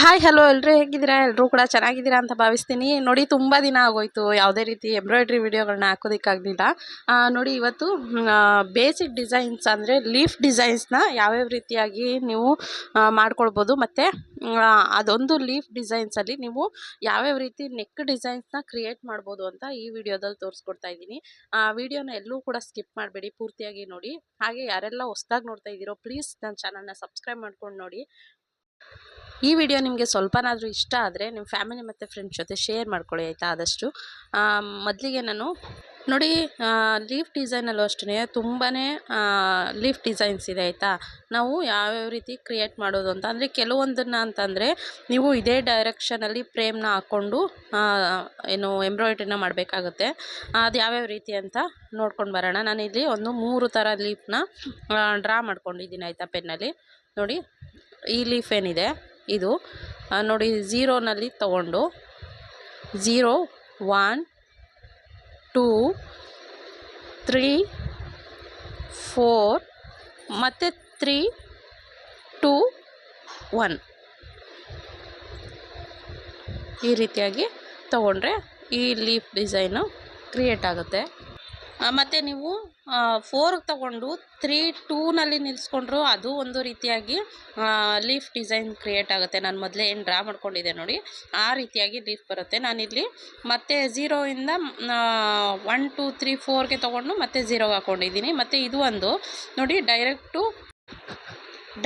Hi hello ಎಲ್ಲರೂ ಹೇಗಿದ್ದೀರಾ? ಎಲ್ಲರೂ ಕೂಡ ಚೆನ್ನಾಗಿದ್ದೀರಾ ಅಂತ ಭಾವಿಸ್ತೀನಿ. ನೋಡಿ, ತುಂಬ ದಿನ ಆಗೋಯ್ತು. ಯಾವುದೇ ರೀತಿ ಎಂಬ್ರಾಯ್ಡ್ರಿ ವಿಡಿಯೋಗಳನ್ನ ಹಾಕೋದಕ್ಕಾಗಲಿಲ್ಲ. ನೋಡಿ, ಇವತ್ತು ಬೇಸಿಕ್ ಡಿಸೈನ್ಸ್ ಅಂದರೆ ಲೀಫ್ ಡಿಸೈನ್ಸ್ನ ಯಾವ್ಯಾವ ರೀತಿಯಾಗಿ ನೀವು ಮಾಡ್ಕೊಳ್ಬೋದು. ಮತ್ತು ಅದೊಂದು ಲೀಫ್ ಡಿಸೈನ್ಸಲ್ಲಿ ನೀವು ಯಾವ್ಯಾವ ರೀತಿ ನೆಕ್ ಡಿಸೈನ್ಸ್ನ ಕ್ರಿಯೇಟ್ ಮಾಡ್ಬೋದು ಅಂತ ಈ ವಿಡಿಯೋದಲ್ಲಿ ತೋರಿಸ್ಕೊಡ್ತಾ ಇದ್ದೀನಿ. ಆ ವಿಡಿಯೋನ ಎಲ್ಲೂ ಕೂಡ ಸ್ಕಿಪ್ ಮಾಡಬೇಡಿ. ಪೂರ್ತಿಯಾಗಿ ನೋಡಿ. ಹಾಗೆ ಯಾರೆಲ್ಲ ಹೊಸ್ದಾಗಿ ನೋಡ್ತಾ ಇದ್ದೀರೋ ಪ್ಲೀಸ್ ನನ್ನ ಚಾನಲ್ನ ಸಬ್ಸ್ಕ್ರೈಬ್ ಮಾಡ್ಕೊಂಡು ನೋಡಿ. ಈ ವಿಡಿಯೋ ನಿಮಗೆ ಸ್ವಲ್ಪನಾದರೂ ಇಷ್ಟ ಆದರೆ ನಿಮ್ಮ ಫ್ಯಾಮಿಲಿ ಮತ್ತು ಫ್ರೆಂಡ್ಸ್ ಜೊತೆ ಶೇರ್ ಮಾಡ್ಕೊಳ್ಳಿ, ಆಯಿತಾ? ಆದಷ್ಟು. ಮೊದಲಿಗೆ ನಾನು ನೋಡಿ ಲೀಫ್ ಡಿಸೈನಲ್ಲೂ ಅಷ್ಟೇ ತುಂಬಾ ಲೀಫ್ ಡಿಸೈನ್ಸ್ ಇದೆ, ಆಯಿತಾ? ನಾವು ಯಾವ್ಯಾವ ರೀತಿ ಕ್ರಿಯೇಟ್ ಮಾಡೋದು ಅಂತ, ಅಂದರೆ ಕೆಲವೊಂದನ್ನು ಅಂತಂದರೆ ನೀವು ಇದೇ ಡೈರೆಕ್ಷನಲ್ಲಿ ಫ್ರೇಮ್ನ ಹಾಕ್ಕೊಂಡು ಏನು ಎಂಬ್ರಾಯ್ಡ್ರಿನ ಮಾಡಬೇಕಾಗುತ್ತೆ. ಅದು ಯಾವ್ಯಾವ ರೀತಿ ಅಂತ ನೋಡ್ಕೊಂಡು ಬರೋಣ. ನಾನಿಲ್ಲಿ ಒಂದು ಮೂರು ಥರ ಲೀಫ್ನ ಡ್ರಾ ಮಾಡ್ಕೊಂಡಿದ್ದೀನಿ, ಆಯಿತಾ ಪೆನ್ನಲ್ಲಿ ನೋಡಿ, ಈ ಲೀಫ್ ಏನಿದೆ? ಇದು ನೋಡಿ ಝೀರೋನಲ್ಲಿ ತಗೊಂಡು zero one two three four ಮತ್ತು ತ್ರೀ ಟೂ ಒನ್ ಈ ರೀತಿಯಾಗಿ ತಗೊಂಡ್ರೆ ಈ ಲೀಫ್ ಡಿಸೈನು ಕ್ರಿಯೇಟ್ ಆಗುತ್ತೆ. ಮತ್ತು ನೀವು ಫೋರ್ಗೆ ತಗೊಂಡು ತ್ರೀ ಟೂನಲ್ಲಿ ನಿಲ್ಲಿಸ್ಕೊಂಡ್ರು ಅದು ಒಂದು ರೀತಿಯಾಗಿ ಲೀಫ್ ಡಿಸೈನ್ ಕ್ರಿಯೇಟ್ ಆಗುತ್ತೆ. ನಾನು ಮೊದಲೇ ಏನು ಡ್ರಾ ಮಾಡ್ಕೊಂಡಿದ್ದೆ ನೋಡಿ, ಆ ರೀತಿಯಾಗಿ ಲೀಫ್ ಬರುತ್ತೆ. ನಾನಿಲ್ಲಿ ಮತ್ತೆ ಝೀರೋಯಿಂದ ಒನ್ ಟೂ ತ್ರೀ ಫೋರ್ಗೆ ತೊಗೊಂಡು ಮತ್ತೆ ಝೀರೋಗೆ ಹಾಕ್ಕೊಂಡಿದ್ದೀನಿ ಮತ್ತು ಇದು ಒಂದು, ನೋಡಿ ಡೈರೆಕ್ಟು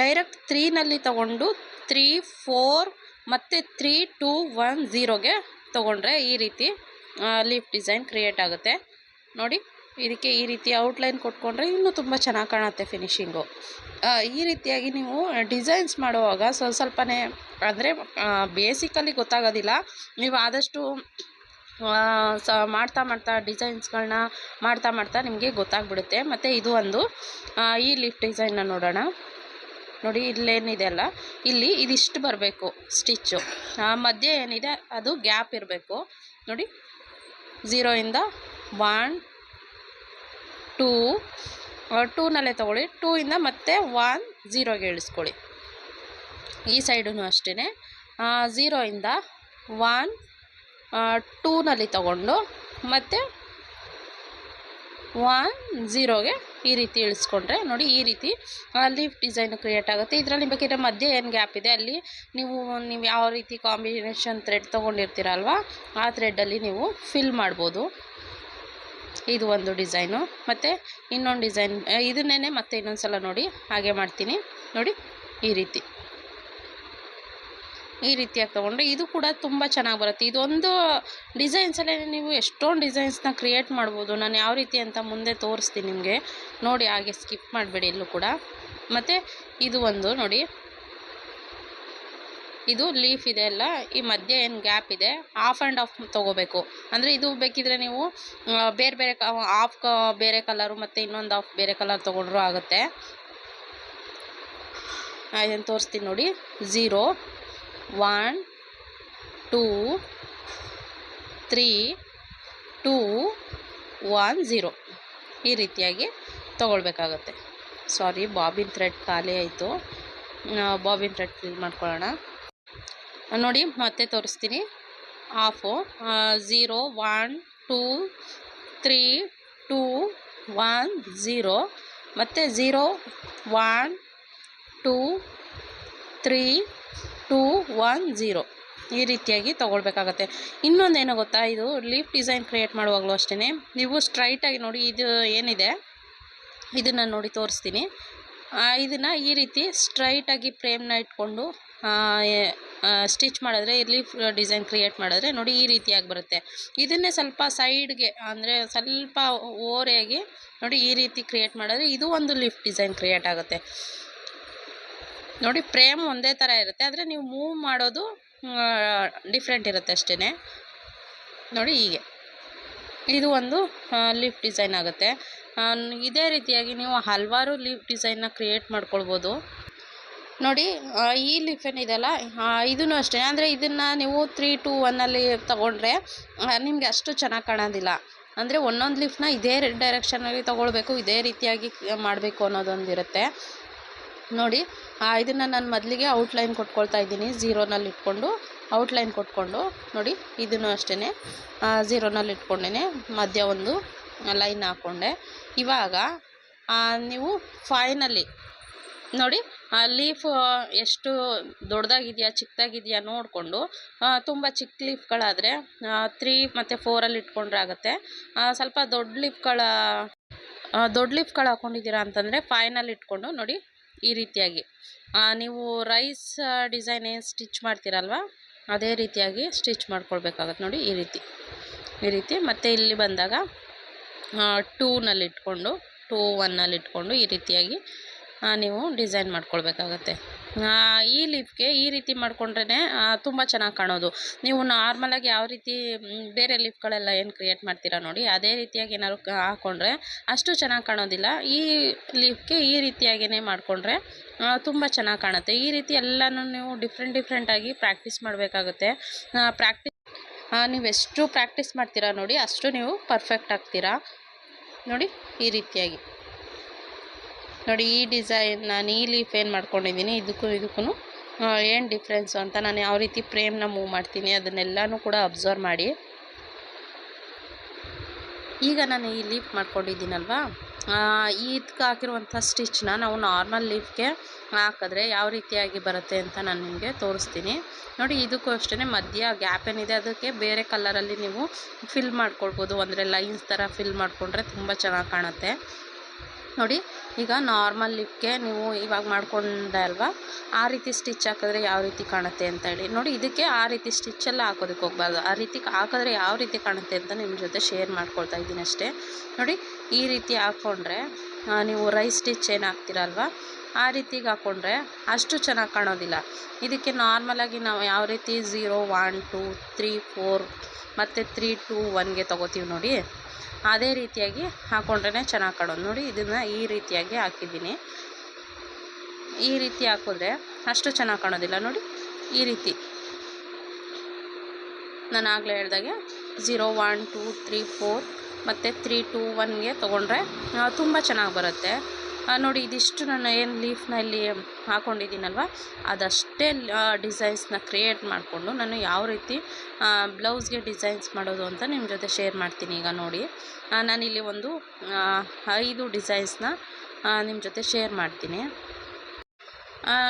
ಡೈರೆಕ್ಟ್ ತ್ರೀನಲ್ಲಿ ತಗೊಂಡು ತ್ರೀ ಫೋರ್ ಮತ್ತು ತ್ರೀ ಟೂ ಒನ್ ಝೀರೋಗೆ ತೊಗೊಂಡ್ರೆ ಈ ರೀತಿ ಲೀಫ್ ಡಿಸೈನ್ ಕ್ರಿಯೇಟ್ ಆಗುತ್ತೆ. ನೋಡಿ. ಇದಕ್ಕೆ ಈ ರೀತಿ ಔಟ್ಲೈನ್ ಕೊಟ್ಕೊಂಡ್ರೆ ಇನ್ನೂ ತುಂಬ ಚೆನ್ನಾಗಿ ಕಾಣುತ್ತೆ ಫಿನಿಶಿಂಗು ಈ ರೀತಿಯಾಗಿ ನೀವು ಡಿಸೈನ್ಸ್ ಮಾಡುವಾಗ ಸ್ವಲ್ಪ ಸ್ವಲ್ಪನೇ ಅಂದರೆ ಬೇಸಿಕಲಿ ಗೊತ್ತಾಗೋದಿಲ್ಲ. ನೀವು ಆದಷ್ಟು ಆ, ಸ ಮಾಡ್ತಾ ಮಾಡ್ತಾ ಡಿಸೈನ್ಸ್ಗಳನ್ನ ಮಾಡ್ತಾ ಮಾಡ್ತಾ ನಿಮಗೆ ಗೊತ್ತಾಗ್ಬಿಡುತ್ತೆ. ಮತ್ತು ಇದು ಒಂದು ಈ ಲಿಫ್ಟ್ ಡಿಸೈನ್ನ ನೋಡೋಣ. ನೋಡಿ ಇಲ್ಲೇನಿದೆ ಅಲ್ಲ. ಇಲ್ಲಿ ಇದಿಷ್ಟು ಬರಬೇಕು ಸ್ಟಿಚ್ಚು ಮಧ್ಯೆ ಏನಿದೆ ಅದು ಗ್ಯಾಪ್ ಇರಬೇಕು. ನೋಡಿ ಝೀರೋಯಿಂದ ಒನ್ ಟೂ ಟೂನಲ್ಲೇ ತೊಗೊಳ್ಳಿ. ಟೂ ಇಂದ ಮತ್ತೆ ಒನ್, ಝೀರೋಗೆ ಇಳಿಸ್ಕೊಳ್ಳಿ. ಈ ಸೈಡೂ ಅಷ್ಟೇ ಝೀರೋಯಿಂದ ಒನ್ ಟೂನಲ್ಲಿ ತಗೊಂಡು ಮತ್ತು ಒನ್, ಝೀರೋಗೆ ಈ ರೀತಿ ಇಳಿಸ್ಕೊಂಡ್ರೆ ನೋಡಿ ಈ ರೀತಿ ಲೀಫ್ ಡಿಸೈನ್ ಕ್ರಿಯೇಟ್ ಆಗುತ್ತೆ. ಇದರಲ್ಲಿ ಬೇಕಿದ್ರೆ ಮಧ್ಯೆ ಏನು ಗ್ಯಾಪ್ ಇದೆ? ಅಲ್ಲಿ ನೀವು ನೀವು ಯಾವ ರೀತಿ ಕಾಂಬಿನೇಷನ್ ಥ್ರೆಡ್ ತೊಗೊಂಡಿರ್ತೀರಲ್ವ ಆ ಥ್ರೆಡ್ಡಲ್ಲಿ ನೀವು ಫಿಲ್ ಮಾಡ್ಬೋದು. ಇದು ಒಂದು ಡಿಸೈನು. ಮತ್ತು ಇನ್ನೊಂದು ಡಿಸೈನ್ ಇದನ್ನೇ ಮತ್ತೆ ಇನ್ನೊಂದು ಸಲ ನೋಡಿ, ಹಾಗೆ ಮಾಡ್ತೀನಿ. ನೋಡಿ, ಈ ರೀತಿ. ಈ ರೀತಿಯಾಗಿ ತೊಗೊಂಡ್ರೆ ಇದು ಕೂಡ ತುಂಬ ಚೆನ್ನಾಗಿ ಬರುತ್ತೆ. ಇದೊಂದು ಡಿಸೈನ್ಸಲ್ಲೇ ನೀವು ಎಷ್ಟೊಂದು ಡಿಸೈನ್ಸ್ನ ಕ್ರಿಯೇಟ್ ಮಾಡ್ಬೋದು. ನಾನು ಯಾವ ರೀತಿ ಅಂತ ಮುಂದೆ ತೋರಿಸ್ತೀನಿ ನಿಮಗೆ. ನೋಡಿ, ಹಾಗೆ ಸ್ಕಿಪ್ ಮಾಡಬೇಡಿ ಎಲ್ಲೂ ಕೂಡ. ಮತ್ತು ಇದು ಒಂದು ನೋಡಿ ಇದು ಲೀಫ್ ಇದೆ ಅಲ್ಲ, ಈ ಮಧ್ಯೆ ಏನು ಗ್ಯಾಪ್ ಇದೆ ಆಫ್ ಆ್ಯಂಡ್ ಆಫ್ ತೊಗೋಬೇಕು. ಅಂದರೆ ಇದು ಬೇಕಿದ್ರೆ ನೀವು ಬೇರೆ ಬೇರೆ ಆಫ್ ಬೇರೆ ಕಲರು ಮತ್ತು ಇನ್ನೊಂದು ಆಫ್ ಬೇರೆ ಕಲರ್ ತೊಗೊಂಡ್ರೂ ಆಗುತ್ತೆ. ಇದನ್ನು ತೋರಿಸ್ತೀನಿ ನೋಡಿ. Zero one two three two one zero ಈ ರೀತಿಯಾಗಿ ತೊಗೊಳ್ಬೇಕಾಗತ್ತೆ. ಸಾರಿ ಬಾಬಿನ್ ಥ್ರೆಡ್ ಖಾಲಿ ಆಯಿತು. ಬಾಬಿನ್ ಥ್ರೆಡ್ ಫಿಲ್ ಮಾಡ್ಕೊಳ್ಳೋಣ. ನೋಡಿ, ಮತ್ತೆ ತೋರಿಸ್ತೀನಿ. Of zero one two three two one zero ಮತ್ತು zero one two three two one zero ಈ ರೀತಿಯಾಗಿ ತೊಗೊಳ್ಬೇಕಾಗತ್ತೆ. ಇನ್ನೊಂದೇನು ಗೊತ್ತಾ? ಇದು ಲೀಫ್ ಡಿಸೈನ್ ಕ್ರಿಯೇಟ್ ಮಾಡುವಾಗಲೂ ಅಷ್ಟೇ ನೀವು ಸ್ಟ್ರೈಟಾಗಿ ನೋಡಿ, ಇದು ಏನಿದೆ? ಇದನ್ನು ನೋಡಿ ತೋರಿಸ್ತೀನಿ. ಇದನ್ನು ಈ ರೀತಿ ಸ್ಟ್ರೈಟಾಗಿ ಫ್ರೇಮ್ನ ಇಟ್ಕೊಂಡು ಸ್ಟಿಚ್ ಮಾಡಿದ್ರೆ ಲೀಫ್ ಡಿಸೈನ್ ಕ್ರಿಯೇಟ್ ಮಾಡಿದ್ರೆ ನೋಡಿ ಈ ರೀತಿಯಾಗಿ ಬರುತ್ತೆ. ಇದನ್ನೇ ಸ್ವಲ್ಪ ಸೈಡ್ಗೆ ಅಂದರೆ ಸ್ವಲ್ಪ ಓರೆಯಾಗಿ ನೋಡಿ ಈ ರೀತಿ ಕ್ರಿಯೇಟ್ ಮಾಡಿದ್ರೆ ಇದು ಒಂದು ಲಿಫ್ಟ್ ಡಿಸೈನ್ ಕ್ರಿಯೇಟ್ ಆಗುತ್ತೆ. ನೋಡಿ ಫ್ರೇಮ್ ಒಂದೇ ಥರ ಇರುತ್ತೆ, ಆದರೆ ನೀವು ಮೂವ್ ಮಾಡೋದು ಡಿಫ್ರೆಂಟ್ ಇರುತ್ತೆ ಅಷ್ಟೇ ನೋಡಿ ಹೀಗೆ. ಇದು ಒಂದು ಲಿಫ್ಟ್ ಡಿಸೈನ್ ಆಗುತ್ತೆ. ಇದೇ ರೀತಿಯಾಗಿ ನೀವು ಹಲವಾರು ಲೀಫ್ ಡಿಸೈನ್ನ ಕ್ರಿಯೇಟ್ ಮಾಡ್ಕೊಳ್ಬೋದು. ನೋಡಿ ಈ ಲೀಫ್ ಏನಿದೆಯಲ್ಲ ಇದೂ ಅಷ್ಟೇ. ಅಂದರೆ ಇದನ್ನು ನೀವು ತ್ರೀ ಟು ಒನ್ನಲ್ಲಿ ತೊಗೊಂಡ್ರೆ ನಿಮಗೆ ಅಷ್ಟು ಚೆನ್ನಾಗಿ ಕಾಣೋದಿಲ್ಲ. ಅಂದರೆ ಒಂದೊಂದು ಲೀಫ್ನ ಇದೇ ಡೈರೆಕ್ಷನಲ್ಲಿ ತೊಗೊಳ್ಬೇಕು, ಇದೇ ರೀತಿಯಾಗಿ ಮಾಡಬೇಕು ಅನ್ನೋದೊಂದಿರುತ್ತೆ ನೋಡಿ ಇದನ್ನು ನಾನು ಮೊದಲಿಗೆ ಔಟ್ಲೈನ್ ಕೊಟ್ಕೊಳ್ತಾ ಇದ್ದೀನಿ. ಝೀರೋನಲ್ಲಿ ಇಟ್ಕೊಂಡು ಔಟ್ಲೈನ್ ಕೊಟ್ಕೊಂಡು, ನೋಡಿ ಇದನ್ನು ಅಷ್ಟೇ ಝೀರೋನಲ್ಲಿ ಇಟ್ಕೊಂಡೇ ಮಧ್ಯ ಒಂದು ಲೈನ್ ಹಾಕ್ಕೊಂಡೆ ಇವಾಗ ನೀವು ಫೈನಲ್ಲಿ ನೋಡಿ, ಆ ಲೀಫ್ ಎಷ್ಟು ದೊಡ್ಡದಾಗಿದೆಯಾ, ಚಿಕ್ಕದಾಗಿದೆಯಾ ನೋಡಿಕೊಂಡು ತುಂಬ ಚಿಕ್ಕ ಲೀಫ್ಗಳಾದರೆ ತ್ರೀ ಮತ್ತು ಫೋರಲ್ಲಿ ಇಟ್ಕೊಂಡ್ರೆ ಆಗುತ್ತೆ. ಸ್ವಲ್ಪ ದೊಡ್ಡ ಲೀಫ್ಗಳ ದೊಡ್ಡ ಲೀಫ್ಗಳು ಹಾಕ್ಕೊಂಡಿದ್ದೀರಾ ಅಂತಂದರೆ ಫೈನಲ್ಲಿ ಇಟ್ಕೊಂಡು ನೋಡಿ, ಈ ರೀತಿಯಾಗಿ. ನೀವು ರೈಸ್ ಡಿಸೈನ್ ಏನು ಸ್ಟಿಚ್ ಮಾಡ್ತೀರಲ್ವ, ಅದೇ ರೀತಿಯಾಗಿ ಸ್ಟಿಚ್ ಮಾಡ್ಕೊಳ್ಬೇಕಾಗತ್ತೆ ನೋಡಿ, ಈ ರೀತಿ. ಈ ರೀತಿ ಮತ್ತು ಇಲ್ಲಿ ಬಂದಾಗ ಟೂನಲ್ಲಿ ಇಟ್ಕೊಂಡು ಟೂ ಒನ್ನಲ್ಲಿ ಇಟ್ಕೊಂಡು ಈ ರೀತಿಯಾಗಿ ನೀವು ಡಿಸೈನ್ ಮಾಡ್ಕೊಳ್ಬೇಕಾಗತ್ತೆ. ಈ ಲೀಫ್ಗೆ ಈ ರೀತಿ ಮಾಡಿಕೊಂಡ್ರೇ ತುಂಬ ಚೆನ್ನಾಗಿ ಕಾಣೋದು. ನೀವು ನಾರ್ಮಲಾಗಿ ಯಾವ ರೀತಿ ಬೇರೆ ಲೀಫ್ಗಳೆಲ್ಲ ಏನು ಕ್ರಿಯೇಟ್ ಮಾಡ್ತೀರಾ ನೋಡಿ, ಅದೇ ರೀತಿಯಾಗಿ ಏನಾದ್ರು ಹಾಕ್ಕೊಂಡ್ರೆ ಅಷ್ಟು ಚೆನ್ನಾಗಿ ಕಾಣೋದಿಲ್ಲ. ಈ ಲೀಫ್ಗೆ ಈ ರೀತಿಯಾಗಿಯೇ ಮಾಡಿಕೊಂಡ್ರೆ ತುಂಬ ಚೆನ್ನಾಗಿ ಕಾಣುತ್ತೆ. ಈ ರೀತಿ ಎಲ್ಲನೂ ನೀವು ಡಿಫ್ರೆಂಟ್ ಡಿಫ್ರೆಂಟಾಗಿ ಪ್ರಾಕ್ಟೀಸ್ ಮಾಡಬೇಕಾಗುತ್ತೆ. ಪ್ರಾಕ್ಟೀಸ್ ನೀವು ಎಷ್ಟು ಪ್ರಾಕ್ಟೀಸ್ ಮಾಡ್ತೀರಾ ನೋಡಿ, ಅಷ್ಟು ನೀವು ಪರ್ಫೆಕ್ಟ್ ಆಗ್ತೀರಾ. ನೋಡಿ, ಈ ರೀತಿಯಾಗಿ. ನೋಡಿ, ಈ ಡಿಸೈನ್ ನಾನು ಈ ಲೀಫ್ ಏನು ಮಾಡ್ಕೊಂಡಿದ್ದೀನಿ, ಇದಕ್ಕೂ ಇದಕ್ಕೂ ಏನು ಡಿಫ್ರೆನ್ಸು ಅಂತ ನಾನು ಯಾವ ರೀತಿ ಫ್ರೇಮ್ನ ಮೂವ್ ಮಾಡ್ತೀನಿ, ಅದನ್ನೆಲ್ಲನೂ ಕೂಡ ಅಬ್ಸರ್ವ್ ಮಾಡಿ. ಈಗ ನಾನು ಈ ಲೀಫ್ ಮಾಡ್ಕೊಂಡಿದ್ದೀನಲ್ವಾ? ಇದಕ್ಕೆ ಹಾಕಿರುವಂಥ ಸ್ಟಿಚ್ನ ನಾವು ನಾರ್ಮಲ್ ಲೀಫ್ಗೆ ಹಾಕಿದ್ರೆ ಯಾವ ರೀತಿಯಾಗಿ ಬರುತ್ತೆ ಅಂತ ನಾನು ನಿಮಗೆ ತೋರಿಸ್ತೀನಿ. ನೋಡಿ, ಇದಕ್ಕೂ ಅಷ್ಟೇ ಮಧ್ಯ ಗ್ಯಾಪ್ ಏನಿದೆ, ಅದಕ್ಕೆ ಬೇರೆ ಕಲರಲ್ಲಿ ನೀವು ಫಿಲ್ ಮಾಡ್ಕೊಳ್ಬೋದು. ಅಂದರೆ ಲೈನ್ಸ್ ಥರ ಫಿಲ್ ಮಾಡಿಕೊಂಡ್ರೆ ತುಂಬ ಚೆನ್ನಾಗಿ ಕಾಣುತ್ತೆ. ನೋಡಿ ಈಗ ನಾರ್ಮಲ್ ಲಿಪ್ಗೆ ನೀವು ಇವಾಗ ಮಾಡ್ಕೊಂಡೆ ಅಲ್ವಾ? ಆ ರೀತಿ ಸ್ಟಿಚ್ ಹಾಕಿದ್ರೆ ಯಾವ ರೀತಿ ಕಾಣುತ್ತೆ ಅಂತ ಹೇಳಿ. ನೋಡಿ, ಇದಕ್ಕೆ ಆ ರೀತಿ ಸ್ಟಿಚ್ಚೆಲ್ಲ ಹಾಕೋದಕ್ಕೆ ಹೋಗ್ಬಾರ್ದು. ಆ ರೀತಿ ಹಾಕಿದ್ರೆ ಯಾವ ರೀತಿ ಕಾಣುತ್ತೆ ಅಂತ ನಿಮ್ಮ ಜೊತೆ ಶೇರ್ ಮಾಡ್ಕೊಳ್ತಾ ಇದ್ದೀನಿ ಅಷ್ಟೇ. ನೋಡಿ, ಈ ರೀತಿ ಹಾಕ್ಕೊಂಡ್ರೆ ನೀವು ರೈಸ್ ಸ್ಟಿಚ್ ಏನು ಹಾಕ್ತೀರಲ್ವ ಆ ರೀತಿಗೆ ಹಾಕ್ಕೊಂಡ್ರೆ ಅಷ್ಟು ಚೆನ್ನಾಗಿ ಕಾಣೋದಿಲ್ಲ. ಇದಕ್ಕೆ ನಾರ್ಮಲಾಗಿ ನಾವು ಯಾವ ರೀತಿ zero one two three four ಮತ್ತು ತ್ರೀ ಟೂ ಒನ್ಗೆ ತೊಗೋತೀವಿ ನೋಡಿ. ಅದೇ ರೀತಿಯಾಗಿ ಹಾಕ್ಕೊಂಡ್ರೆ ಚೆನ್ನಾಗಿ ಕಾಣೋದು. ನೋಡಿ, ಇದನ್ನು ಈ ರೀತಿಯಾಗಿ ಹಾಕಿದ್ದೀನಿ. ಈ ರೀತಿ ಹಾಕಿದ್ರೆ ಅಷ್ಟು ಚೆನ್ನಾಗಿ ಕಾಣೋದಿಲ್ಲ. ನೋಡಿ, ಈ ರೀತಿ. ನಾನು ಆಗಲೇ ಹೇಳ್ದಾಗೆ zero one two three four ಮತ್ತು ತ್ರೀ ಟೂ ಒನ್ಗೆ ತೊಗೊಂಡ್ರೆ ತುಂಬ ಚೆನ್ನಾಗಿ ಬರುತ್ತೆ. ನೋಡಿ, ಇದಿಷ್ಟು ನಾನು ಏನು ಲೀಫ್ನ ಇಲ್ಲಿ ಅದಷ್ಟೇ ಡಿಸೈನ್ಸ್ನ ಕ್ರಿಯೇಟ್ ಮಾಡಿಕೊಂಡು ನಾನು ಯಾವ ರೀತಿ ಬ್ಲೌಸ್ಗೆ ಡಿಸೈನ್ಸ್ ಮಾಡೋದು ಅಂತ ನಿಮ್ಮ ಜೊತೆ ಶೇರ್ ಮಾಡ್ತೀನಿ ಈಗ ನೋಡಿ. ನಾನಿಲ್ಲಿ ಒಂದು ಐದು ಡಿಸೈನ್ಸ್ನ ನಿಮ್ಮ ಜೊತೆ ಶೇರ್ ಮಾಡ್ತೀನಿ.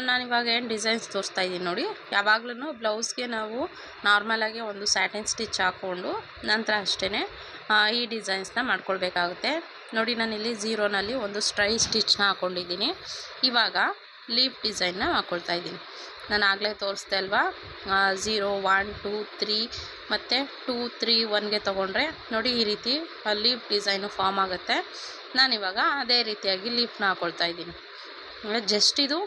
ನಾನಿವಾಗ ಏನು ಡಿಸೈನ್ಸ್ ತೋರಿಸ್ತಾ ಇದ್ದೀನಿ ನೋಡಿ ಯಾವಾಗಲೂ ಬ್ಲೌಸ್ಗೆ ನಾವು ನಾರ್ಮಲಾಗಿ ಒಂದು ಸ್ಯಾಟಿನ್ ಸ್ಟಿಚ್ ಹಾಕ್ಕೊಂಡು ನಂತರ ಅಷ್ಟೇ ಈ ಡಿಸೈನ್ಸ್ನ ಮಾಡ್ಕೊಳ್ಬೇಕಾಗುತ್ತೆ. ನೋಡಿ ನಾನಿಲ್ಲಿ ಝೀರೋನಲ್ಲಿ ಒಂದು ಸ್ಟ್ರೈ ಸ್ಟಿಚ್ನ ಹಾಕ್ಕೊಂಡಿದ್ದೀನಿ ಇವಾಗ ಲೀಫ್ ಡಿಸೈನ್ನ ಹಾಕ್ಕೊಳ್ತಾ ಇದ್ದೀನಿ. ನಾನು ಆಗಲೇ ತೋರಿಸ್ದೆ ಅಲ್ವಾ? ಝೀರೋ ಒನ್ ಟೂ ತ್ರೀ ಮತ್ತು ಟೂ ತ್ರೀ ಒನ್ಗೆ ತೊಗೊಂಡ್ರೆ ನೋಡಿ, ಈ ರೀತಿ ಲೀಫ್ ಡಿಸೈನು ಫಾರ್ಮ್ ಆಗುತ್ತೆ. ನಾನಿವಾಗ ಅದೇ ರೀತಿಯಾಗಿ ಲೀಫ್ನ ಹಾಕ್ಕೊಳ್ತಾ ಇದ್ದೀನಿ. ಜಸ್ಟ್ ಇದು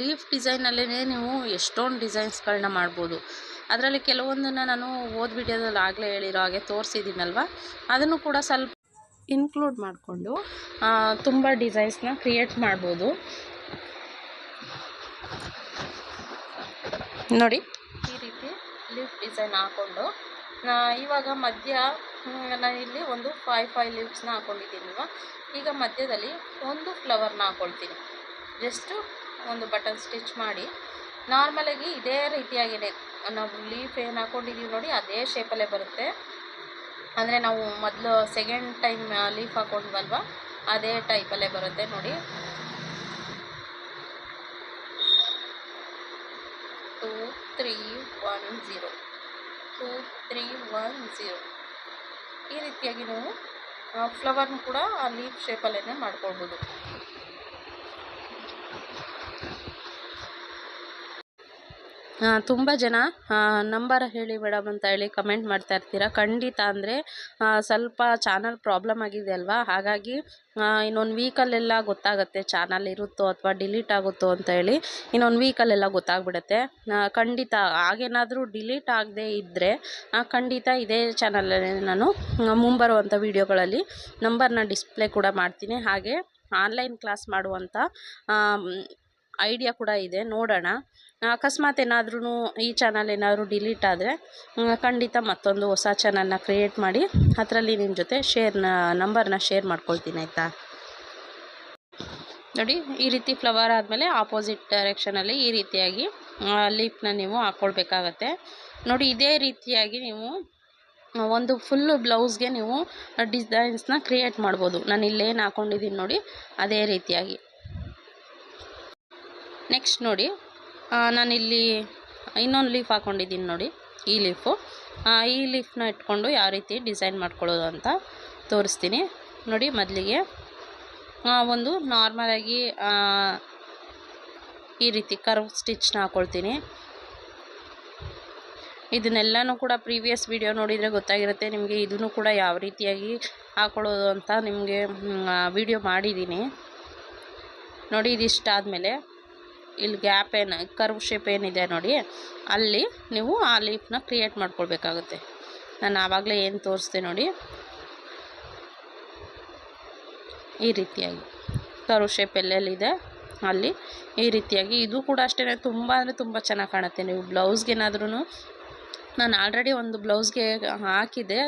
ಲೀಫ್ ಡಿಸೈನಲ್ಲೇ ನೀವು ಎಷ್ಟೊಂದು ಡಿಸೈನ್ಸ್ಗಳನ್ನ ಮಾಡ್ಬೋದು. ಅದರಲ್ಲಿ ಕೆಲವೊಂದನ್ನು ನಾನು ಓದ್ ವಿಡಿಯೋದಲ್ಲಿ ಆಗಲೇ ಹೇಳಿರೋ ಹಾಗೆ ತೋರಿಸಿದ್ದೀನಲ್ವ? ಅದನ್ನು ಕೂಡ ಸ್ವಲ್ಪ ಇನ್ಕ್ಲೂಡ್ ಮಾಡಿಕೊಂಡು ತುಂಬ ಡಿಸೈನ್ಸ್ನ ಕ್ರಿಯೇಟ್ ಮಾಡ್ಬೋದು. ನೋಡಿ. ಈ ರೀತಿ ಲಿಫ್ಟ್ ಡಿಸೈನ್ ಹಾಕ್ಕೊಂಡು ಇವಾಗ ಮಧ್ಯ ನಾನು ಇಲ್ಲಿ ಒಂದು ಫೈವ್ ಫೈವ್ ಲೀವ್ಸ್ನ ಹಾಕ್ಕೊಂಡಿದ್ದೀನಲ್ವ ಈಗ ಮಧ್ಯದಲ್ಲಿ ಒಂದು ಫ್ಲವರ್ನ ಹಾಕ್ಕೊಳ್ತೀನಿ ಜಸ್ಟು ಒಂದು ಬಟನ್ ಸ್ಟಿಚ್ ಮಾಡಿ. ನಾರ್ಮಲಾಗಿ ಇದೇ ರೀತಿಯಾಗಿದೆ. ನಾವು ಲೀಫ್ ಏನು ಹಾಕ್ಕೊಂಡಿದ್ದೀವಿ ನೋಡಿ, ಅದೇ ಶೇಪಲ್ಲೇ ಬರುತ್ತೆ. ಅಂದರೆ ನಾವು ಮೊದಲು ಸೆಕೆಂಡ್ ಟೈಮ್ ಲೀಫ್ ಹಾಕ್ಕೊಂಡ್ವಲ್ವ ಅದೇ ಟೈಪಲ್ಲೇ ಬರುತ್ತೆ ನೋಡಿ. Two three one zero two three one zero ಈ ರೀತಿಯಾಗಿ ನಾವು ಫ್ಲವರ್ನ ಕೂಡ ಆ ಲೀಫ್ ಶೇಪಲ್ಲೇ ಮಾಡ್ಕೊಳ್ಬೋದು. ತುಂಬ ಜನ ನಂಬರ್ ಹೇಳಿ ಮೇಡಮ್ ಅಂತ ಹೇಳಿ ಕಮೆಂಟ್ ಮಾಡ್ತಾ ಇರ್ತೀರ. ಖಂಡಿತ ಅಂದರೆ ಸ್ವಲ್ಪ ಚಾನಲ್ ಪ್ರಾಬ್ಲಮ್ ಆಗಿದೆ ಅಲ್ವಾ? ಹಾಗಾಗಿ ಇನ್ನೊಂದು ವೀಕಲ್ಲೆಲ್ಲ ಗೊತ್ತಾಗುತ್ತೆ ಚಾನಲ್ ಇರುತ್ತೋ ಅಥವಾ ಡಿಲೀಟ್ ಆಗುತ್ತೋ ಅಂತ ಹೇಳಿ. ಇನ್ನೊಂದು ವೀಕಲ್ಲೆಲ್ಲ ಗೊತ್ತಾಗ್ಬಿಡುತ್ತೆ. ಖಂಡಿತ ಹಾಗೇನಾದರೂ ಡಿಲೀಟ್ ಆಗದೇ ಇದ್ದರೆ ಖಂಡಿತ ಇದೇ ಚಾನಲಲ್ಲಿ ನಾನು ಮುಂಬರುವಂಥ ವೀಡಿಯೋಗಳಲ್ಲಿ ನಂಬರ್ನ ಡಿಸ್ಪ್ಲೇ ಕೂಡ ಮಾಡ್ತೀನಿ. ಹಾಗೆ ಆನ್ಲೈನ್ ಕ್ಲಾಸ್ ಮಾಡುವಂಥ ಐಡಿಯಾ ಕೂಡ ಇದೆ, ನೋಡೋಣ. ಅಕಸ್ಮಾತ್ ಏನಾದ್ರೂ ಈ ಚಾನಲ್ ಏನಾದರೂ ಡಿಲೀಟ್ ಆದರೆ ಖಂಡಿತ ಮತ್ತೊಂದು ಹೊಸ ಚಾನಲ್ನ ಕ್ರಿಯೇಟ್ ಮಾಡಿ, ಅದರಲ್ಲಿ ನಿಮ್ಮ ಜೊತೆ ಶೇರ್ನ ನಂಬರ್ನ ಶೇರ್ ಮಾಡ್ಕೊಳ್ತೀನಿ, ಆಯಿತಾ? ನೋಡಿ, ಈ ರೀತಿ ಫ್ಲವರ್ ಆದಮೇಲೆ ಆಪೋಸಿಟ್ ಡೈರೆಕ್ಷನಲ್ಲಿ ಈ ರೀತಿಯಾಗಿ ಲೀಫ್ನ ನೀವು ಹಾಕ್ಕೊಳ್ಬೇಕಾಗತ್ತೆ ನೋಡಿ, ಇದೇ ರೀತಿಯಾಗಿ ನೀವು ಒಂದು ಫುಲ್ಲು ಬ್ಲೌಸ್ಗೆ ನೀವು ಡಿಸೈನ್ಸ್ನ ಕ್ರಿಯೇಟ್ ಮಾಡ್ಬೋದು. ನಾನು ಇಲ್ಲೇನು ಹಾಕ್ಕೊಂಡಿದ್ದೀನಿ ನೋಡಿ, ಅದೇ ರೀತಿಯಾಗಿ. ನೆಕ್ಸ್ಟ್ ನೋಡಿ ನಾನಿಲ್ಲಿ ಇನ್ನೊಂದು ಲೀಫ್ ಹಾಕ್ಕೊಂಡಿದ್ದೀನಿ ನೋಡಿ, ಈ ಲೀಫು ಈ ಲೀಫ್ನ ಇಟ್ಕೊಂಡು ಯಾವ ರೀತಿ ಡಿಸೈನ್ ಮಾಡ್ಕೊಳ್ಳೋದು ಅಂತ ತೋರಿಸ್ತೀನಿ. ನೋಡಿ ಮೊದಲಿಗೆ ಒಂದು ನಾರ್ಮಲಾಗಿ ಈ ರೀತಿ ಕರ್ವ್ ಸ್ಟಿಚ್ನ ಹಾಕ್ಕೊಳ್ತೀನಿ ಇದನ್ನೆಲ್ಲನೂ ಕೂಡ ಪ್ರೀವಿಯಸ್ ವಿಡಿಯೋ ನೋಡಿದರೆ ಗೊತ್ತಾಗಿರುತ್ತೆ, ನಿಮಗೆ ಇದನ್ನು ಕೂಡ ಯಾವ ರೀತಿಯಾಗಿ ಹಾಕ್ಕೊಳ್ಳೋದು ಅಂತ ನಿಮಗೆ ವಿಡಿಯೋ ಮಾಡಿದ್ದೀನಿ. ನೋಡಿ ಇದಿಷ್ಟಾದಮೇಲೆ. ಇಲ್ಲಿ ಗ್ಯಾಪ್ ಏನು, ಕರ್ವ್ ಶೇಪ್ ಏನಿದೆ ನೋಡಿ, ಅಲ್ಲಿ ನೀವು ಆ ಲೀಫ್ನ ಕ್ರಿಯೇಟ್ ಮಾಡ್ಕೊಳ್ಬೇಕಾಗುತ್ತೆ. ನಾನು ಆವಾಗಲೇ ಏನು ತೋರಿಸ್ದೆ ನೋಡಿ. ಈ ರೀತಿಯಾಗಿ. ಕರ್ವ್ ಶೇಪ್ ಎಲ್ಲೆಲ್ಲಿದೆ, ಅಲ್ಲಿ ಈ ರೀತಿಯಾಗಿ. ಇದು ಕೂಡ ಅಷ್ಟೇ ತುಂಬ ಅಂದರೆ ತುಂಬ ಚೆನ್ನಾಗಿ ಕಾಣುತ್ತೆ. ನೀವು ಬ್ಲೌಸ್ಗೇನಾದ್ರೂ ನಾನು ಆಲ್ರೆಡಿ ಒಂದು ಬ್ಲೌಸ್ಗೆ ಹಾಕಿದೆ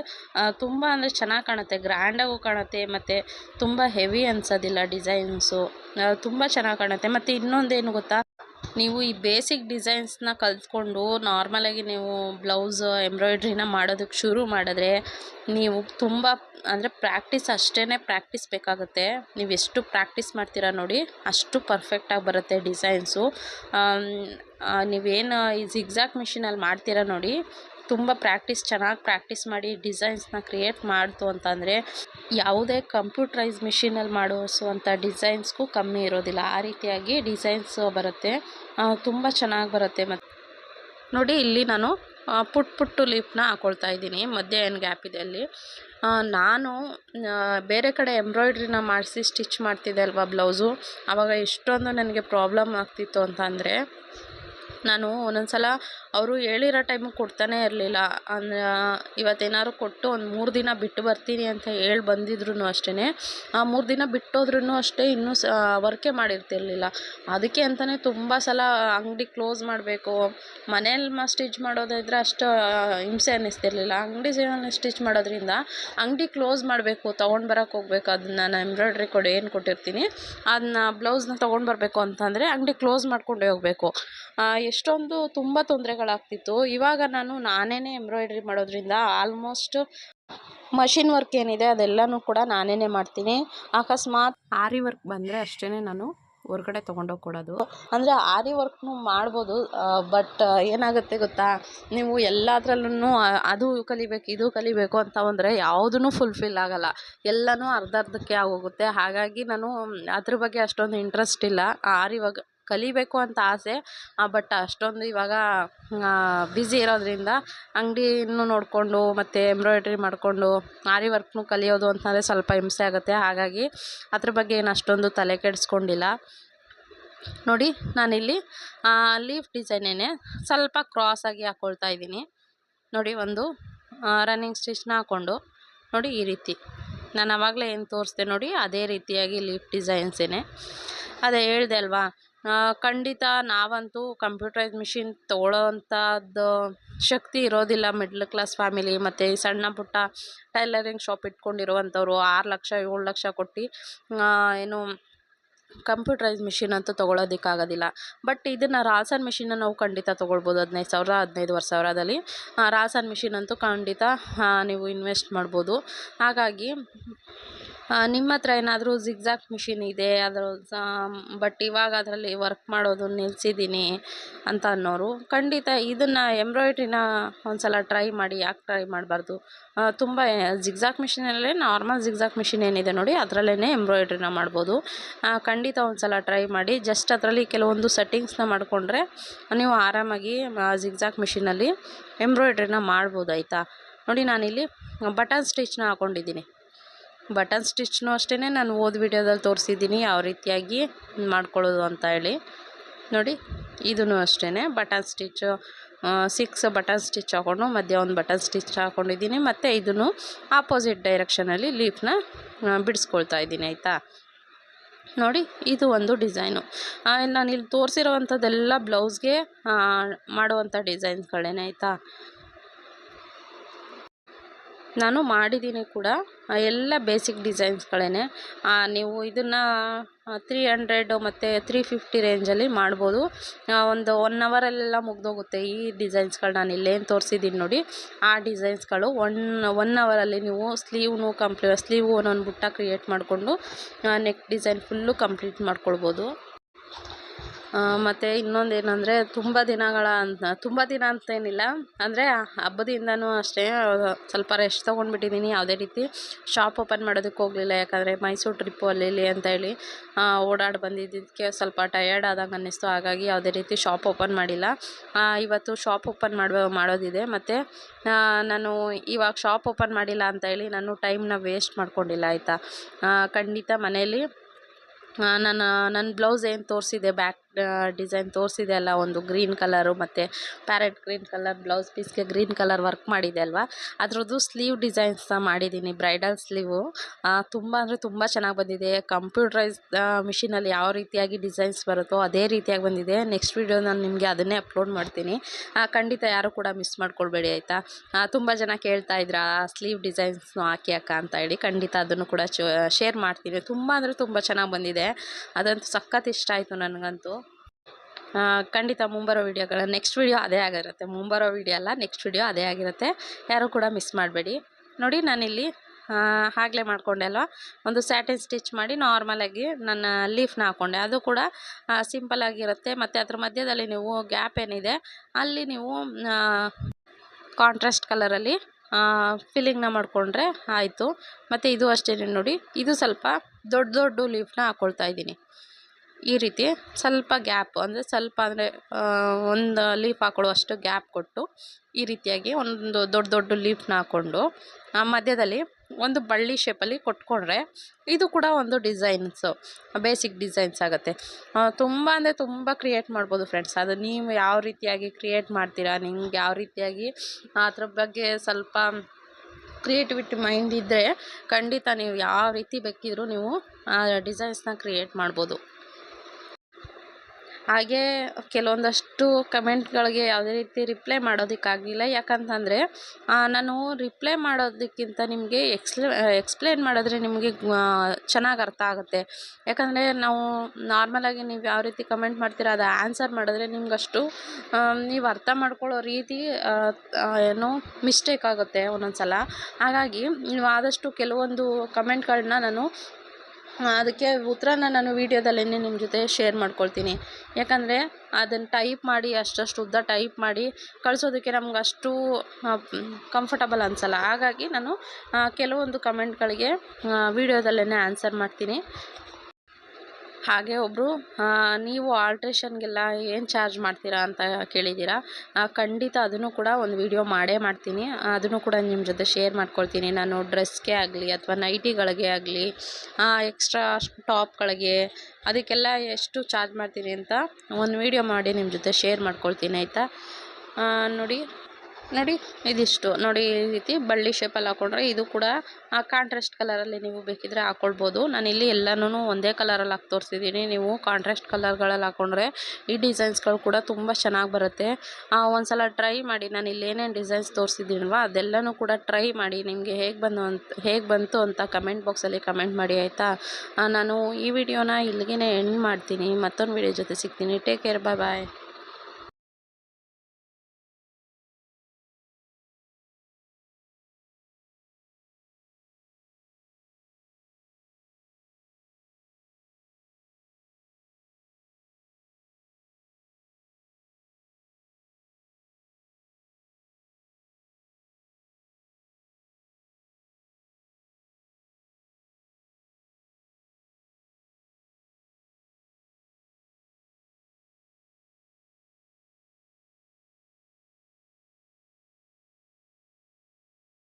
ತುಂಬ ಅಂದರೆ ಚೆನ್ನಾಗಿ ಕಾಣುತ್ತೆ. ಗ್ರ್ಯಾಂಡಾಗೂ ಕಾಣುತ್ತೆ ಮತ್ತು ತುಂಬ ಹೆವಿ ಅನ್ಸೋದಿಲ್ಲ ಡಿಸೈನ್ಸು ತುಂಬ ಚೆನ್ನಾಗಿ ಕಾಣುತ್ತೆ. ಮತ್ತು ಇನ್ನೊಂದೇನು ಗೊತ್ತಾ? ನೀವು ಈ ಬೇಸಿಕ್ ಡಿಸೈನ್ಸ್ನ ಕಲ್ತ್ಕೊಂಡು ನಾರ್ಮಲಾಗಿ ನೀವು ಬ್ಲೌಸ್ ಎಂಬ್ರಾಯ್ಡ್ರಿನ ಮಾಡೋದಕ್ಕೆ ಶುರು ಮಾಡಿದ್ರೆ ನೀವು ತುಂಬ, ಅಂದರೆ ಪ್ರಾಕ್ಟೀಸ್ ಅಷ್ಟೇ ಪ್ರಾಕ್ಟೀಸ್ ಬೇಕಾಗುತ್ತೆ. ನೀವು ಎಷ್ಟು ಪ್ರಾಕ್ಟೀಸ್ ಮಾಡ್ತೀರಾ ನೋಡಿ, ಅಷ್ಟು ಪರ್ಫೆಕ್ಟಾಗಿ ಬರುತ್ತೆ ಡಿಸೈನ್ಸು ನೀವೇನು ಈ ಜಿಗ್ಸಾಕ್ ಮಿಷಿನಲ್ಲಿ ಮಾಡ್ತೀರಾ ನೋಡಿ, ತುಂಬ ಪ್ರಾಕ್ಟೀಸ್ ಚೆನ್ನಾಗಿ ಪ್ರಾಕ್ಟೀಸ್ ಮಾಡಿ ಡಿಸೈನ್ಸ್ನ ಕ್ರಿಯೇಟ್ ಮಾಡ್ತು ಅಂತಂದರೆ ಯಾವುದೇ ಕಂಪ್ಯೂಟ್ರೈಸ್ ಮಿಷಿನಲ್ಲಿ ಮಾಡಿಸುವಂಥ ಡಿಸೈನ್ಸ್ಗೂ ಕಮ್ಮಿ ಇರೋದಿಲ್ಲ. ಆ ರೀತಿಯಾಗಿ ಡಿಸೈನ್ಸ್ ಬರುತ್ತೆ. ತುಂಬ ಚೆನ್ನಾಗಿ ಬರುತ್ತೆ ಮತ್ತು ನೋಡಿ, ಇಲ್ಲಿ ನಾನು ಪುಟ್ ಪುಟ್ಟು ಲೀಫ್ನ ಹಾಕ್ಕೊಳ್ತಾ ಇದ್ದೀನಿ. ಮಧ್ಯೆ ಏನು ಗ್ಯಾಪ್ ಇದೆ ಅಲ್ಲಿ. ನಾನು ಬೇರೆ ಕಡೆ ಎಂಬ್ರಾಯ್ಡ್ರಿನ ಮಾಡಿಸಿ ಸ್ಟಿಚ್ ಮಾಡ್ತಿದ್ದೆ ಅಲ್ವಾ ಬ್ಲೌಸು. ಆವಾಗ ಎಷ್ಟೊಂದು ನನಗೆ ಪ್ರಾಬ್ಲಮ್ ಆಗ್ತಿತ್ತು ಅಂತ ನಾನು ಒಂದೊಂದು ಸಲ ಅವರು ಹೇಳಿರೋ ಟೈಮಿಗೆ ಕೊಡ್ತಾನೆ ಇರಲಿಲ್ಲ. ಅಂದ್ರೆ ಇವತ್ತೇನಾದ್ರು ಕೊಟ್ಟು ಒಂದು ಮೂರು ದಿನ ಬಿಟ್ಟು ಬರ್ತೀನಿ ಅಂತ ಹೇಳಿ ಬಂದಿದ್ರು ಅಷ್ಟೇ ಆ ಮೂರು ದಿನ ಬಿಟ್ಟೋದ್ರೂ ಅಷ್ಟೇ ಇನ್ನೂ ಸ ವರ್ಕೇ ಮಾಡಿರ್ತಿರಲಿಲ್ಲ. ಅದಕ್ಕೆ ಅಂತಲೇ ತುಂಬ ಸಲ ಅಂಗಡಿ ಕ್ಲೋಸ್ ಮಾಡಬೇಕು. ಮನೇಲಿ ಮ ಸ್ಟಿಚ್ ಮಾಡೋದಿದ್ರೆ ಅಷ್ಟು ಹಿಂಸೆ ಅನ್ನಿಸ್ತಿರ್ಲಿಲ್ಲ. ಅಂಗಡಿ ಸ್ಟಿಚ್ ಮಾಡೋದ್ರಿಂದ ಅಂಗಡಿ ಕ್ಲೋಸ್ ಮಾಡಬೇಕು, ತೊಗೊಂಡು ಬರೋಕ್ಕೆ ಹೋಗ್ಬೇಕು. ಅದನ್ನ ನಾನು ಎಂಬ್ರಾಯ್ಡ್ರಿ ಕೊಡು, ಏನು ಕೊಟ್ಟಿರ್ತೀನಿ. ಅದನ್ನ ಬ್ಲೌಸ್ನ ತೊಗೊಂಡು ಬರಬೇಕು ಅಂತಂದರೆ ಅಂಗಡಿ ಕ್ಲೋಸ್ ಮಾಡ್ಕೊಂಡೇ ಹೋಗಬೇಕು. ಎಷ್ಟೊಂದು ತುಂಬ ತೊಂದರೆಗಳಾಗ್ತಿತ್ತು ಇವಾಗ ನಾನು ನಾನೇ ಎಂಬ್ರಾಯ್ಡ್ರಿ ಮಾಡೋದ್ರಿಂದ ಆಲ್ಮೋಸ್ಟ್ ಮಷಿನ್ ವರ್ಕ್ ಏನಿದೆ ಅದೆಲ್ಲನೂ ಕೂಡ ನಾನೇ ಮಾಡ್ತೀನಿ. ಅಕಸ್ಮಾತ್ ಆರಿ ವರ್ಕ್ ಬಂದರೆ ಅಷ್ಟೇ ನಾನು ಹೊರ್ಗಡೆ ತೊಗೊಂಡೋಗಿ ಕೊಡೋದು. ಅಂದರೆ ಆರಿ ವರ್ಕ್ನು ಮಾಡ್ಬೋದು ಬಟ್ ಏನಾಗುತ್ತೆ ಗೊತ್ತಾ? ನೀವು ಎಲ್ಲದ್ರಲ್ಲೂ ಅದು ಕಲಿಬೇಕು ಇದು ಕಲಿಬೇಕು ಅಂತ ಅಂದರೆ ಯಾವುದೂ ಫುಲ್ಫಿಲ್ ಆಗೋಲ್ಲ. ಎಲ್ಲನೂ ಅರ್ಧ ಅರ್ಧಕ್ಕೆ ಆಗೋಗುತ್ತೆ. ಹಾಗಾಗಿ ನಾನು ಅದ್ರ ಬಗ್ಗೆ ಅಷ್ಟೊಂದು ಇಂಟ್ರೆಸ್ಟ್ ಇಲ್ಲ. ಆರಿ ವರ್ಕ್ ಕಲಿಬೇಕು ಅಂತ ಆಸೆ. ಬಟ್ ಅಷ್ಟೊಂದು ಇವಾಗ ಬಿಝಿ ಇರೋದ್ರಿಂದ ಅಂಗಡಿನೂ ನೋಡಿಕೊಂಡು, ಮತ್ತು ಎಂಬ್ರಾಯ್ಡ್ರಿ ಮಾಡಿಕೊಂಡು ಆರಿ ವರ್ಕ್ನು ಕಲಿಯೋದು ಅಂತಂದರೆ ಸ್ವಲ್ಪ ಹಿಂಸೆ ಆಗುತ್ತೆ. ಹಾಗಾಗಿ ಅದ್ರ ಬಗ್ಗೆ ಏನು ಅಷ್ಟೊಂದು ತಲೆ ಕೆಡಿಸ್ಕೊಂಡಿಲ್ಲ. ನೋಡಿ, ನಾನಿಲ್ಲಿ ಲೀಫ್ ಡಿಸೈನೇನೆ ಸ್ವಲ್ಪ ಕ್ರಾಸಾಗಿ ಹಾಕ್ಕೊಳ್ತಾ ಇದ್ದೀನಿ. ನೋಡಿ, ಒಂದು ರನ್ನಿಂಗ್ ಸ್ಟಿಚ್ನ ಹಾಕ್ಕೊಂಡು, ನೋಡಿ ಈ ರೀತಿ. ನಾನು ಆವಾಗಲೇ ಏನು ತೋರಿಸ್ದೆ ನೋಡಿ, ಅದೇ ರೀತಿಯಾಗಿ ಲೀಫ್ ಡಿಸೈನ್ಸೇನೆ ಅದೇ ಹೇಳಿದೆ ಅಲ್ವಾ ಖಂಡಿತ ನಾವಂತೂ ಕಂಪ್ಯೂಟ್ರೈಸ್ ಮಿಷಿನ್ ತೊಗೊಳ್ಳೋ ಅಂಥದ್ದು ಶಕ್ತಿ ಇರೋದಿಲ್ಲ ಮಿಡ್ಲ್ ಕ್ಲಾಸ್ ಫ್ಯಾಮಿಲಿ ಮತ್ತು ಸಣ್ಣ ಪುಟ್ಟ ಟೈಲರಿಂಗ್ ಶಾಪ್ ಇಟ್ಕೊಂಡಿರುವಂಥವ್ರು ಆರು ಲಕ್ಷ, ಏಳು ಲಕ್ಷ ಕೊಟ್ಟು ಏನು ಕಂಪ್ಯೂಟ್ರೈಸ್ ಮಿಷಿನ್ ಅಂತೂ ತೊಗೊಳೋದಕ್ಕಾಗೋದಿಲ್ಲ. ಬಟ್ ಇದನ್ನು ರಾಸನ್ ಮಿಷಿನ್ನ ನಾವು ಖಂಡಿತ ತೊಗೊಳ್ಬೋದು ಹದಿನೈದು ಸಾವಿರ ಹದಿನೈದುವರೆ ಸಾವಿರದಲ್ಲಿ. ರಾಸನ್ ಮಿಷಿನ್ ಅಂತೂ ಖಂಡಿತ ನೀವು ಇನ್ವೆಸ್ಟ್ ಮಾಡ್ಬೋದು. ಹಾಗಾಗಿ ನಿಮ್ಮ ಹತ್ರ ಏನಾದರೂ ಜಿಗ್ಜಾಕ್ ಮಿಷಿನ್ ಇದೆ ಅದರ ಬಟ್ ಇವಾಗ ಅದರಲ್ಲಿ ವರ್ಕ್ ಮಾಡೋದು ನಿಲ್ಲಿಸಿದ್ದೀನಿ ಅಂತ ಅನ್ನೋರು, ಖಂಡಿತ ಇದನ್ನು ಎಂಬ್ರಾಯ್ಡ್ರಿನ ಒಂದು ಸಲ ಟ್ರೈ ಮಾಡಿ, ಯಾಕೆ ಟ್ರೈ ಮಾಡಬಾರ್ದು? ತುಂಬ ಜಿಗ್ಜಾಕ್ ಮಿಷಿನಲ್ಲೇ ನಾರ್ಮಲ್ ಜಿಗ್ಜಾಕ್ ಮಿಷಿನ್ ಏನಿದೆ ನೋಡಿ ಅದರಲ್ಲೇ ಎಂಬ್ರಾಯ್ಡ್ರಿನ ಮಾಡ್ಬೋದು. ಖಂಡಿತ ಒಂದು ಸಲ ಟ್ರೈ ಮಾಡಿ ಜಸ್ಟ್ ಅದರಲ್ಲಿ ಕೆಲವೊಂದು ಸೆಟ್ಟಿಂಗ್ಸ್ನ ಮಾಡಿಕೊಂಡ್ರೆ ನೀವು ಆರಾಮಾಗಿ ಜಿಗ್ಜಾಕ್ ಮಿಷಿನಲ್ಲಿ ಎಂಬ್ರಾಯ್ಡ್ರಿನ ಮಾಡ್ಬೋದು, ಆಯಿತಾ? ನೋಡಿ ನಾನಿಲ್ಲಿ ಬಟನ್ ಸ್ಟಿಚ್ನ ಹಾಕ್ಕೊಂಡಿದ್ದೀನಿ ಬಟನ್ ಸ್ಟಿಚ್ನು ಅಷ್ಟೇ ನಾನು ಓದ್ ವಿಡಿಯೋದಲ್ಲಿ ತೋರಿಸಿದ್ದೀನಿ ಯಾವ ರೀತಿಯಾಗಿ ಮಾಡ್ಕೊಳ್ಳೋದು ಅಂತ ಹೇಳಿ. ನೋಡಿ ಇದೂ ಅಷ್ಟೇ button stitch six button stitch ಹಾಕ್ಕೊಂಡು ಮಧ್ಯೆ ಒಂದು ಬಟನ್ ಸ್ಟಿಚ್ ಹಾಕ್ಕೊಂಡಿದ್ದೀನಿ ಮತ್ತು ಇದನ್ನು ಆಪೋಸಿಟ್ ಡೈರೆಕ್ಷನಲ್ಲಿ ಲೀಫ್ನ ಬಿಡಿಸ್ಕೊಳ್ತಾ ಇದ್ದೀನಿ, ಆಯಿತಾ? ನೋಡಿ, ಇದು ಒಂದು ಡಿಸೈನು. ನಾನು ಇಲ್ಲಿ ತೋರಿಸಿರೋವಂಥದ್ದೆಲ್ಲ ಬ್ಲೌಸ್ಗೆ ಮಾಡುವಂಥ ಡಿಸೈನ್ಸ್ಗಳೇನೆ, ಆಯಿತಾ? ನಾನು ಮಾಡಿದ್ದೀನಿ ಕೂಡ ಎಲ್ಲ ಬೇಸಿಕ್ ಡಿಸೈನ್ಸ್ಗಳೇ ನೀವು ಇದನ್ನು ತ್ರೀ ಹಂಡ್ರೆಡು ಮತ್ತು ತ್ರೀ ಫಿಫ್ಟಿ ರೇಂಜಲ್ಲಿ ಮಾಡ್ಬೋದು. ಒಂದು ಒನ್ ಅವರಲ್ಲೆಲ್ಲ ಮುಗ್ದೋಗುತ್ತೆ ಈ ಡಿಸೈನ್ಸ್ಗಳು ನಾನು ಇಲ್ಲೇನು ತೋರಿಸಿದ್ದೀನಿ ನೋಡಿ. ಆ ಡಿಸೈನ್ಸ್ಗಳು ಒನ್ ಒನ್ ಅವರಲ್ಲಿ ನೀವು ಸ್ಲೀವ್ನು ಕಂಪ್ಲೀ ಸ್ಲೀವ್ ಒಂದೊಂದು ಬುಟ್ಟ ಕ್ರಿಯೇಟ್ ಮಾಡಿಕೊಂಡು ನೆಕ್ ಡಿಸೈನ್ ಫುಲ್ಲು ಕಂಪ್ಲೀಟ್ ಮಾಡ್ಕೊಳ್ಬೋದು. ಮತ್ತು ಇನ್ನೊಂದು ಏನಂದರೆ ತುಂಬ ದಿನಗಳ ಅಂತ, ತುಂಬ ದಿನ ಅಂತೇನಿಲ್ಲ. ಅಂದರೆ ಹಬ್ಬದಿಂದನೂ ಅಷ್ಟೇ ಸ್ವಲ್ಪ ರೆಸ್ಟ್ ತೊಗೊಂಡ್ಬಿಟ್ಟಿದ್ದೀನಿ ಯಾವುದೇ ರೀತಿ. ಶಾಪ್ ಓಪನ್ ಮಾಡೋದಕ್ಕೆ ಹೋಗಲಿಲ್ಲ, ಯಾಕಂದರೆ ಮೈಸೂರು ಟ್ರಿಪ್ಪು ಅಲ್ಲಿ ಇಲ್ಲಿ ಅಂತ ಹೇಳಿ ಓಡಾಡಿ ಬಂದಿದ್ದಕ್ಕೆ ಸ್ವಲ್ಪ ಟಯರ್ಡ್ ಆದಂಗೆ ಅನ್ನಿಸ್ತು. ಹಾಗಾಗಿ ಯಾವುದೇ ರೀತಿ ಶಾಪ್ ಓಪನ್ ಮಾಡಿಲ್ಲ. ಇವತ್ತು ಶಾಪ್ ಓಪನ್ ಮಾಡುವ, ಮಾಡೋದಿದೆ. ಮತ್ತು ನಾನು ಇವಾಗ ಶಾಪ್ ಓಪನ್ ಮಾಡಿಲ್ಲ ಅಂತ ಹೇಳಿ ನಾನು ಟೈಮ್ನ ವೇಸ್ಟ್ ಮಾಡ್ಕೊಂಡಿಲ್ಲ, ಆಯಿತಾ? ಖಂಡಿತ ಮನೆಯಲ್ಲಿ ನಾನು ನನ್ನ ಬ್ಲೌಸ್ ಏನು ತೋರಿಸಿದೆ ಬ್ಯಾಕ್ ಡಿಸೈನ್ ತೋರಿಸಿದೆ ಅಲ್ಲ, ಒಂದು ಗ್ರೀನ್ ಕಲರು ಮತ್ತು ಪ್ಯಾರೆಟ್ ಗ್ರೀನ್ ಕಲರ್ ಬ್ಲೌಸ್ ಪೀಸ್ಗೆ ಗ್ರೀನ್ ಕಲರ್ ವರ್ಕ್ ಮಾಡಿದೆ ಅಲ್ವಾ? ಅದರದ್ದು ಸ್ಲೀವ್ ಡಿಸೈನ್ಸ್ನ ಮಾಡಿದ್ದೀನಿ ಬ್ರೈಡಲ್ ಸ್ಲೀವು ತುಂಬ ಅಂದರೆ ತುಂಬ ಚೆನ್ನಾಗಿ ಬಂದಿದೆ. ಕಂಪ್ಯೂಟ್ರೈಸ್ ಮಿಷಿನಲ್ಲಿ ಯಾವ ರೀತಿಯಾಗಿ ಡಿಸೈನ್ಸ್ ಬರುತ್ತೋ ಅದೇ ರೀತಿಯಾಗಿ ಬಂದಿದೆ. ನೆಕ್ಸ್ಟ್ ವೀಡಿಯೋ ನಾನು ನಿಮಗೆ ಅದನ್ನೇ ಅಪ್ಲೋಡ್ ಮಾಡ್ತೀನಿ. ಖಂಡಿತ ಯಾರು ಕೂಡ ಮಿಸ್ ಮಾಡ್ಕೊಳ್ಬೇಡಿ, ಆಯಿತಾ? ತುಂಬ ಜನ ಕೇಳ್ತಾ ಇದ್ರ ಸ್ಲೀವ್ ಡಿಸೈನ್ಸ್ನು ಹಾಕಿ ಅಕ್ಕ ಅಂತ ಹೇಳಿ. ಖಂಡಿತ ಅದನ್ನು ಕೂಡ ಶೇರ್ ಮಾಡ್ತೀನಿ. ತುಂಬ ಅಂದರೆ ತುಂಬ ಚೆನ್ನಾಗಿ ಬಂದಿದೆ. ಅದಂತೂ ಸಖತ್ ಇಷ್ಟ ಆಯಿತು ನನಗಂತೂ. ಖಂಡಿತ ಮುಂಬರೋ ವೀಡಿಯೋಗಳ ನೆಕ್ಸ್ಟ್ ವೀಡಿಯೋ ಅದೇ ಆಗಿರುತ್ತೆ. ಮುಂಬರೋ ವೀಡಿಯೋ ಅಲ್ಲ ನೆಕ್ಸ್ಟ್ ವೀಡಿಯೋ ಅದೇ ಆಗಿರುತ್ತೆ. ಯಾರೂ ಕೂಡ ಮಿಸ್ ಮಾಡಬೇಡಿ. ನೋಡಿ, ನಾನಿಲ್ಲಿ ಆಗಲೇ ಮಾಡಿಕೊಂಡೆ ಅಲ್ವಾ? ಒಂದು ಸ್ಯಾಟಿನ್ ಸ್ಟಿಚ್ ಮಾಡಿ ನಾರ್ಮಲಾಗಿ ನನ್ನ ಲೀಫ್ನ ಹಾಕ್ಕೊಂಡೆ ಅದು ಕೂಡ ಸಿಂಪಲ್ ಆಗಿರುತ್ತೆ. ಮತ್ತು ಅದ್ರ ಮಧ್ಯದಲ್ಲಿ ನೀವು ಗ್ಯಾಪ್ ಏನಿದೆ, ಅಲ್ಲಿ ನೀವು ಕಾಂಟ್ರಾಸ್ಟ್ ಕಲರಲ್ಲಿ ಫಿಲ್ಲಿಂಗ್ನ ಮಾಡಿಕೊಂಡ್ರೆ ಆಯಿತು. ಮತ್ತು ಇದು ಅಷ್ಟೇ ನೋಡಿ, ಇದು ಸ್ವಲ್ಪ ದೊಡ್ಡ ದೊಡ್ಡ ಲೀಫ್ನ ಹಾಕ್ಕೊಳ್ತಾ ಇದ್ದೀನಿ. ಈ ರೀತಿ ಸ್ವಲ್ಪ ಗ್ಯಾಪ್ ಅಂದರೆ ಸ್ವಲ್ಪ ಅಂದರೆ ಒಂದು ಲೀಫ್ ಹಾಕೊಳ್ಳುವಷ್ಟು ಗ್ಯಾಪ್ ಕೊಟ್ಟು ಈ ರೀತಿಯಾಗಿ ಒಂದು ದೊಡ್ಡ ದೊಡ್ಡ ಲೀಫ್ನ ಹಾಕ್ಕೊಂಡು, ಆ, ಮಧ್ಯದಲ್ಲಿ ಒಂದು ಬಳ್ಳಿ ಶೇಪಲ್ಲಿ ಕೊಟ್ಕೊಂಡ್ರೆ ಇದು ಕೂಡ ಒಂದು ಡಿಸೈನ್ಸು, ಬೇಸಿಕ್ ಡಿಸೈನ್ಸ್ ಆಗುತ್ತೆ. ತುಂಬ ಅಂದರೆ ತುಂಬ ಕ್ರಿಯೇಟ್ ಮಾಡ್ಬೋದು ಫ್ರೆಂಡ್ಸ್. ಅದು ನೀವು ಯಾವ ರೀತಿಯಾಗಿ ಕ್ರಿಯೇಟ್ ಮಾಡ್ತೀರಾ, ನಿಮ್ಗೆ ಯಾವ ರೀತಿಯಾಗಿ ಅದ್ರ ಬಗ್ಗೆ ಸ್ವಲ್ಪ ಕ್ರಿಯೇಟಿವಿಟಿ ಮೈಂಡ್ ಇದ್ದರೆ ಖಂಡಿತ ನೀವು ಯಾವ ರೀತಿ ಬೇಕಿದ್ರೂ ನೀವು ಆ ಡಿಸೈನ್ಸ್ನ ಕ್ರಿಯೇಟ್ ಮಾಡ್ಬೋದು. ಹಾಗೇ ಕೆಲವೊಂದಷ್ಟು ಕಮೆಂಟ್ಗಳಿಗೆ ಯಾವುದೇ ರೀತಿ ರಿಪ್ಲೈ ಮಾಡೋದಕ್ಕಾಗಲಿಲ್ಲ. ಯಾಕಂತಂದರೆ ನಾನು ರಿಪ್ಲೈ ಮಾಡೋದಕ್ಕಿಂತ ನಿಮಗೆ ಎಕ್ಸ್ಪ್ಲೇ, ಎಕ್ಸ್ಪ್ಲೇನ್ ಮಾಡಿದ್ರೆ ನಿಮಗೆ ಚೆನ್ನಾಗಿ ಅರ್ಥ ಆಗುತ್ತೆ. ಯಾಕಂದರೆ ನಾವು ನಾರ್ಮಲಾಗಿ ನೀವು ಯಾವ ರೀತಿ ಕಮೆಂಟ್ ಮಾಡ್ತೀರ, ಅದು ಆನ್ಸರ್ ಮಾಡಿದ್ರೆ ನಿಮಗಷ್ಟು ನೀವು ಅರ್ಥ ಮಾಡ್ಕೊಳ್ಳೋ ರೀತಿ ಏನು ಮಿಸ್ಟೇಕ್ ಆಗುತ್ತೆ ಒಂದೊಂದು ಸಲ ಹಾಗಾಗಿ ನೀವು ಆದಷ್ಟು ಕೆಲವೊಂದು ಕಮೆಂಟ್ಗಳನ್ನ ನಾನು ಅದಕ್ಕೆ ಉತ್ತರನ ನಾನು ವೀಡಿಯೋದಲ್ಲೇ ನಿಮ್ಮ ಜೊತೆ ಶೇರ್ ಮಾಡ್ಕೊಳ್ತೀನಿ. ಯಾಕಂದರೆ ಅದನ್ನು ಟೈಪ್ ಮಾಡಿ ಅಷ್ಟಷ್ಟು ಉದ್ದ ಟೈಪ್ ಮಾಡಿ ಕಳಿಸೋದಕ್ಕೆ ನಮ್ಗೆ ಅಷ್ಟು ಕಂಫರ್ಟಬಲ್ ಅನಿಸಲ್ಲ. ಹಾಗಾಗಿ ನಾನು ಕೆಲವೊಂದು ಕಮೆಂಟ್ಗಳಿಗೆ ವೀಡಿಯೋದಲ್ಲೇ ಆನ್ಸರ್ ಮಾಡ್ತೀನಿ. ಹಾಗೆ ಒಬ್ಬರು ನೀವು ಆಲ್ಟ್ರೇಷನ್ಗೆಲ್ಲ ಏನು ಚಾರ್ಜ್ ಮಾಡ್ತೀರಾ ಅಂತ ಕೇಳಿದ್ದೀರಾ? ಖಂಡಿತ ಅದನ್ನು ಕೂಡ ಒಂದು ವಿಡಿಯೋ ಮಾಡೇ ಮಾಡ್ತೀನಿ. ಅದನ್ನು ಕೂಡ ನಿಮ್ಮ ಜೊತೆ ಶೇರ್ ಮಾಡ್ಕೊಳ್ತೀನಿ. ನಾನು ಡ್ರೆಸ್ಗೆ ಆಗಲಿ ಅಥವಾ ನೈಟಿಗಳಿಗೆ ಆಗಲಿ ಎಕ್ಸ್ಟ್ರಾ ಟಾಪ್ಗಳಿಗೆ ಅದಕ್ಕೆಲ್ಲ ಎಷ್ಟು ಚಾರ್ಜ್ ಮಾಡ್ತೀನಿ ಅಂತ ಒಂದು ವಿಡಿಯೋ ಮಾಡಿ ನಿಮ್ಮ ಜೊತೆ ಶೇರ್ ಮಾಡ್ಕೊಳ್ತೀನಿ, ಆಯಿತಾ? ನೋಡಿ. ನೋಡಿ, ಇದಿಷ್ಟು. ನೋಡಿ, ಈ ರೀತಿ ಬಳ್ಳಿ ಶೇಪಲ್ಲಿ ಹಾಕೊಂಡ್ರೆ ಇದು ಕೂಡ ಆ ಕಾಂಟ್ರಾಸ್ಟ್ ಕಲರಲ್ಲಿ ನೀವು ಬೇಕಿದ್ರೆ ಹಾಕ್ಕೊಳ್ಬೋದು ನಾನಿಲ್ಲಿ ಎಲ್ಲನೂ ಒಂದೇ ಕಲರಲ್ಲಿ ಹಾಕಿ ತೋರಿಸಿದ್ದೀನಿ ನೀವು ಕಾಂಟ್ರಾಸ್ಟ್ ಕಲರ್ಗಳಲ್ಲಿ ಹಾಕೊಂಡ್ರೆ ಈ ಡಿಸೈನ್ಸ್ಗಳು ಕೂಡ ತುಂಬ ಚೆನ್ನಾಗಿ ಬರುತ್ತೆ. ಒಂದು ಸಲ ಟ್ರೈ ಮಾಡಿ. ನಾನು ಇಲ್ಲಿ ಏನೇನು ಡಿಸೈನ್ಸ್ ತೋರಿಸಿದ್ದೀನಲ್ವ ಅದೆಲ್ಲನೂ ಕೂಡ ಟ್ರೈ ಮಾಡಿ. ನಿಮಗೆ ಹೇಗೆ ಬಂದು ಅಂತ, ಹೇಗೆ ಬಂತು ಅಂತ ಕಮೆಂಟ್ ಬಾಕ್ಸಲ್ಲಿ ಕಮೆಂಟ್ ಮಾಡಿ, ಆಯಿತಾ? ನಾನು ಈ ವಿಡಿಯೋನ ಇಲ್ಲಿಗೆ ಎಂಡ್ ಮಾಡ್ತೀನಿ. ಮತ್ತೊಂದು ವಿಡಿಯೋ ಜೊತೆ ಸಿಗ್ತೀನಿ. ಟೇಕ್ ಕೇರ್ ಬಾಯ್ ಬಾಯ್